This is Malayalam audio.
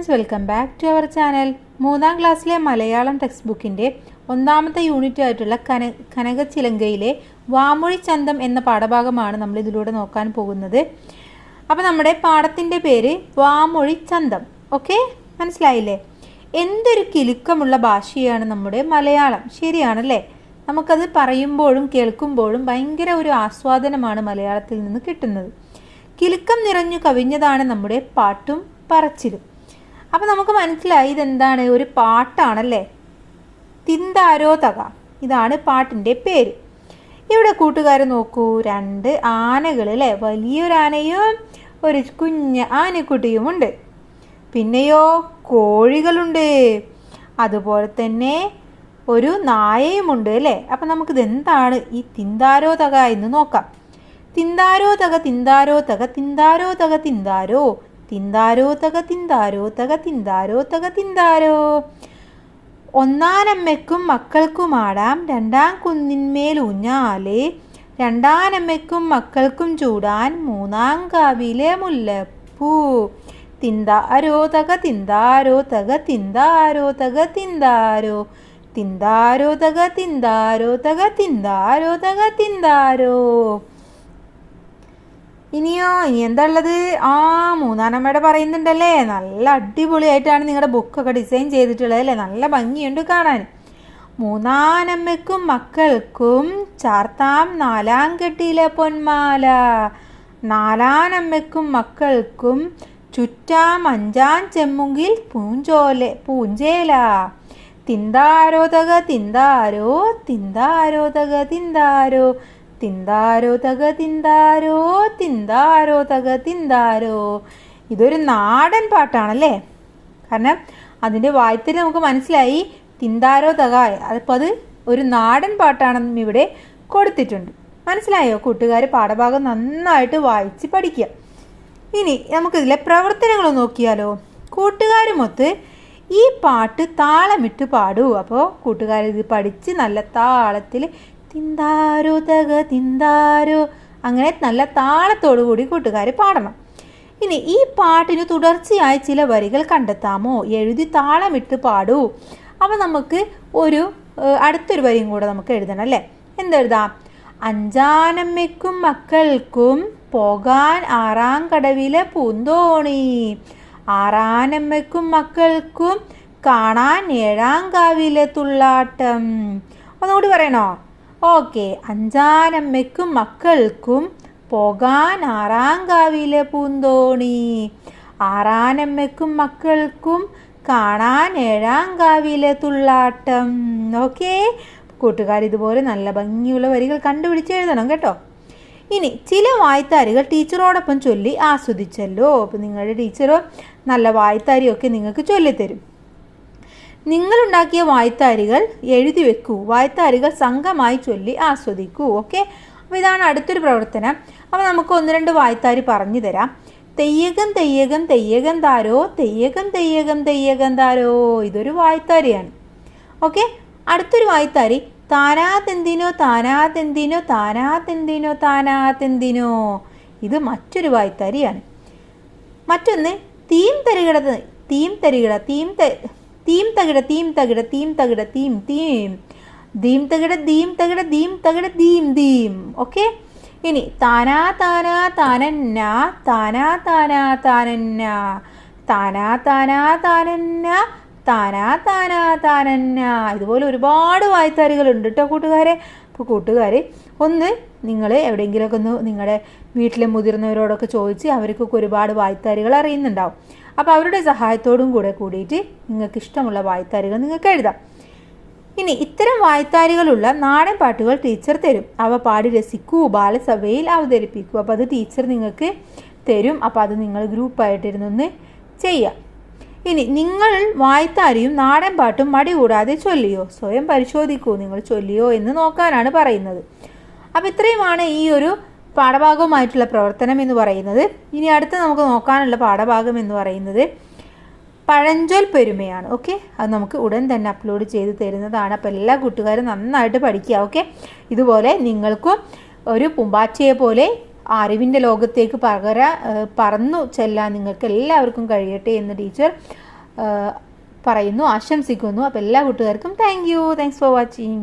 Friends welcome back to our channel മൂന്നാം ക്ലാസ്സിലെ മലയാളം ടെക്സ്റ്റ് ബുക്കിന്റെ ഒന്നാമത്തെ യൂണിറ്റ് ആയിട്ടുള്ള കന കനകച്ചിലങ്കയിലെ വാമൊഴി ചന്തം എന്ന പാഠഭാഗമാണ് നമ്മൾ ഇതിലൂടെ നോക്കാൻ പോകുന്നത്. അപ്പോൾ നമ്മുടെ പാഠത്തിന്റെ പേര് വാമൊഴി ചന്തം. ഓക്കെ മനസ്സിലായില്ലേ? എന്തൊരു കിലുക്കമുള്ള ഭാഷയാണ് നമ്മുടെ മലയാളം. ശരിയാണല്ലേ? നമുക്കത് പറയുമ്പോഴും കേൾക്കുമ്പോഴും ഭയങ്കര ഒരു ആസ്വാദനമാണ് മലയാളത്തിൽ നിന്ന് കിട്ടുന്നത്. കിലുക്കം നിറഞ്ഞു കവിഞ്ഞതാണ് നമ്മുടെ പാട്ടും പറച്ചിലും. അപ്പം നമുക്ക് മനസ്സിലായി ഇതെന്താണ്? ഒരു പാട്ടാണല്ലേ? തിന്താരോ തക ഇതാണ് പാട്ടിന്റെ പേര്. ഇവിടെ കൂട്ടുകാർ നോക്കൂ. രണ്ട് ആനകൾ അല്ലേ? വലിയൊരാനയും ഒരു കുഞ്ഞ ആനക്കുട്ടിയുമുണ്ട് പിന്നെയോ കോഴികളുണ്ട്. അതുപോലെ തന്നെ ഒരു നായയുമുണ്ട് അല്ലേ? അപ്പം നമുക്കിത് എന്താണ് ഈ തിന്താരോ തക എന്ന് നോക്കാം. തിന്താരോ തക തിന്താരോ തക തിന്താരോ തക തിന്താരോ? തിന്താരോ തക തിന്താരോ തക തിന്താരോ തക തിന്താരോ ഒന്നാനമ്മയ്ക്കും മക്കൾക്കുമാടാം രണ്ടാം കുന്നിന്മേൽ ഊഞ്ഞാലേ രണ്ടാനമ്മയ്ക്കും മക്കൾക്കും ചൂടാൻ മൂന്നാം കാവിലെ മുല്ലപ്പൂ. തിന്താരോ തക തിന്താരോ തക തിന്താരോ തക തിന്താരോ തിന്താരോ തക തിന്താരോ തക തിന്താരോ തക തിന്താരോ ഇനിയോ ഇനി എന്താ ഉള്ളത്? ആ മൂന്നാനമ്മയുടെ പറയുന്നുണ്ടല്ലേ? നല്ല അടിപൊളിയായിട്ടാണ് നിങ്ങളുടെ ബുക്കൊക്കെ ഡിസൈൻ ചെയ്തിട്ടുള്ളത് അല്ലേ? നല്ല ഭംഗിയുണ്ട് കാണാൻ. മൂന്നാനമ്മയ്ക്കും മക്കൾക്കും ചാർത്താം നാലാം കെട്ടിയിലെ പൊന്മാല. നാലാനമ്മയ്ക്കും മക്കൾക്കും ചുറ്റാം അഞ്ചാം ചെമ്മുങ്കിൽ പൂഞ്ചോലെ പൂഞ്ചേല. തിന്താരോതക തിന്താരോ തിന്താരോതക തിന്താരോ. തിന്താരോ തക തിന്താരോ തിന്താരോ തക തിന്താരോ. ഇതൊരു നാടൻ പാട്ടാണല്ലേ? കാരണം അതിന്റെ വായ്ത്തരി നമുക്ക് മനസ്സിലായി. തിന്താരോ തക അതിപ്പോൾ അത് ഒരു നാടൻ പാട്ടാണെന്നും ഇവിടെ കൊടുത്തിട്ടുണ്ട്. മനസ്സിലായോ? കൂട്ടുകാർ പാഠഭാഗം നന്നായിട്ട് വായിച്ച് പഠിക്കുക. ഇനി നമുക്കിതിലെ പ്രവർത്തനങ്ങൾ നോക്കിയാലോ? കൂട്ടുകാരുമൊത്ത് ഈ പാട്ട് താളമിട്ട് പാടൂ. അപ്പോൾ കൂട്ടുകാർ ഇത് പഠിച്ച് നല്ല താളത്തിൽ തിന്താരോ തക തിന്താരോ. അങ്ങനെ നല്ല താളത്തോടു കൂടി കൂട്ടുകാർ പാടണം. ഇനി ഈ പാട്ടിന് തുടർച്ചയായി ചില വരികൾ കണ്ടെത്താമോ? എഴുതി താളമിട്ട് പാടൂ. അപ്പോൾ നമുക്ക് ഒരു അടുത്തൊരു വരിയും കൂടെ നമുക്ക് എഴുതണം അല്ലേ? എന്തെഴുതാം അഞ്ചാനമ്മയ്ക്കും മക്കൾക്കും പോകാൻ ആറാം കടവിലെ പൂന്തോണി. ആറാനമ്മയ്ക്കും മക്കൾക്കും കാണാൻ ഏഴാം കാവിലെ തുള്ളാട്ടം. ഒന്നുകൂടി പറയണോ? ഓക്കെ അഞ്ചാനമ്മയ്ക്കും മക്കൾക്കും പോകാൻ ആറാം കാവിലെ പൂന്തോണി. ആറാനമ്മയ്ക്കും മക്കൾക്കും കാണാൻ ഏഴാം കാവിലെ തുള്ളാട്ടം. ഓക്കെ കൂട്ടുകാർ ഇതുപോലെ നല്ല ഭംഗിയുള്ള വരികൾ കണ്ടുപിടിച്ച് എഴുതണം കേട്ടോ. ഇനി ചില വായ്ത്താരികൾ ടീച്ചറോടൊപ്പം ചൊല്ലി ആസ്വദിച്ചല്ലോ. അപ്പോൾ നിങ്ങളുടെ ടീച്ചറോ നല്ല വായ്ത്താരിയൊക്കെ നിങ്ങൾക്ക് ചൊല്ലിത്തരും. നിങ്ങളുണ്ടാക്കിയ വായ്ത്താരികൾ എഴുതി വെക്കൂ. വായ്ത്താരികൾ സംഘമായി ചൊല്ലി ആസ്വദിക്കൂ. ഓക്കെ അപ്പോൾ ഇതാണ് അടുത്തൊരു പ്രവർത്തനം. അപ്പോൾ നമുക്ക് ഒന്ന് രണ്ട് വായ്ത്താരി പറഞ്ഞു തരാം. തെയ്യകം തെയ്യകം തെയ്യകം താരോ? തെയ്യകം തെയ്യകം തെയ്യകം താരോ? ഇതൊരു വായ്ത്താരിയാണ്. ഓക്കെ അടുത്തൊരു വായ്ത്താരി. താനാത്തെന്തിനോ താനാത്തെന്തിനോ താനാത്തെന്തിനോ താനാത്തെന്തിനോ ഇത് മറ്റൊരു വായ്ത്താരിയാണ്. മറ്റൊന്ന് തീം തരികിട തീം തരികിട തീം ത തകിട തീം തകിട തീം തകിട തീം തീം. ദീം തകിട ദീം തകിട ദീം തകിട ദീം ദീം. ഓക്കെ ഇനി താനാ താനാ താനന്ന താനാ താനാ താനന്ന. താനാ താനാ താനന്ന താനാ താനാ താനന്ന. ഇതുപോലെ ഒരുപാട് വായ്ത്താരികളുണ്ട് കേട്ടോ കൂട്ടുകാരെ. അപ്പോൾ കൂട്ടുകാർ ഒന്ന് നിങ്ങൾ എവിടെയെങ്കിലുമൊക്കെ ഒന്ന് നിങ്ങളുടെ വീട്ടിലെ മുതിർന്നവരോടൊക്കെ ചോദിച്ച് അവർക്കൊക്കെ ഒരുപാട് വായ്ത്താരികൾ അറിയുന്നുണ്ടാവും. അപ്പോൾ അവരുടെ സഹായത്തോടും കൂടെ കൂടിയിട്ട് നിങ്ങൾക്ക് ഇഷ്ടമുള്ള വായ്ത്താരികൾ നിങ്ങൾക്ക് എഴുതാം. ഇനി ഇത്തരം വായ്ത്താരികളുള്ള നാടൻ പാട്ടുകൾ ടീച്ചർ തരും. അവ പാടി രസിക്കൂ ബാലസഭയിൽ അവതരിപ്പിക്കൂ. അപ്പോൾ അത് ടീച്ചർ നിങ്ങൾക്ക് തരും. അപ്പോൾ അത് നിങ്ങൾ ഗ്രൂപ്പായിട്ടിരുന്നൊന്ന് ചെയ്യാം. ഇനി നിങ്ങൾ വായ്ത്താരിയും നാടൻ പാട്ടും മടി കൂടാതെ ചൊല്ലിയോ സ്വയം പരിശോധിക്കൂ. നിങ്ങൾ ചൊല്ലിയോ എന്ന് നോക്കാനാണ് പറയുന്നത്. അപ്പോൾ ഇത്രയുമാണ് ഈ ഒരു പാഠഭാഗവുമായിട്ടുള്ള പ്രവർത്തനം എന്ന് പറയുന്നത്. ഇനി അടുത്ത് നമുക്ക് നോക്കാനുള്ള പാഠഭാഗം എന്ന് പറയുന്നത് പഴഞ്ചൊൽ പെരുമയാണ്. ഓക്കെ അത് നമുക്ക് ഉടൻ തന്നെ അപ്ലോഡ് ചെയ്ത് തരുന്നതാണ്. അപ്പോൾ എല്ലാ കൂട്ടുകാരും നന്നായിട്ട് പഠിക്കുക. ഓക്കെ ഇതുപോലെ നിങ്ങൾക്കും ഒരു പൂമ്പാറ്റയെ പോലെ അറിവിന്റെ ലോകത്തേക്ക് പകര പറന്നു ചെല്ലാൻ നിങ്ങൾക്ക് എല്ലാവർക്കും കഴിയട്ടെ എന്ന് ടീച്ചർ പറയുന്നു ആശംസിക്കുന്നു. അപ്പോൾ എല്ലാ കൂട്ടുകാർക്കും thank you thanks for watching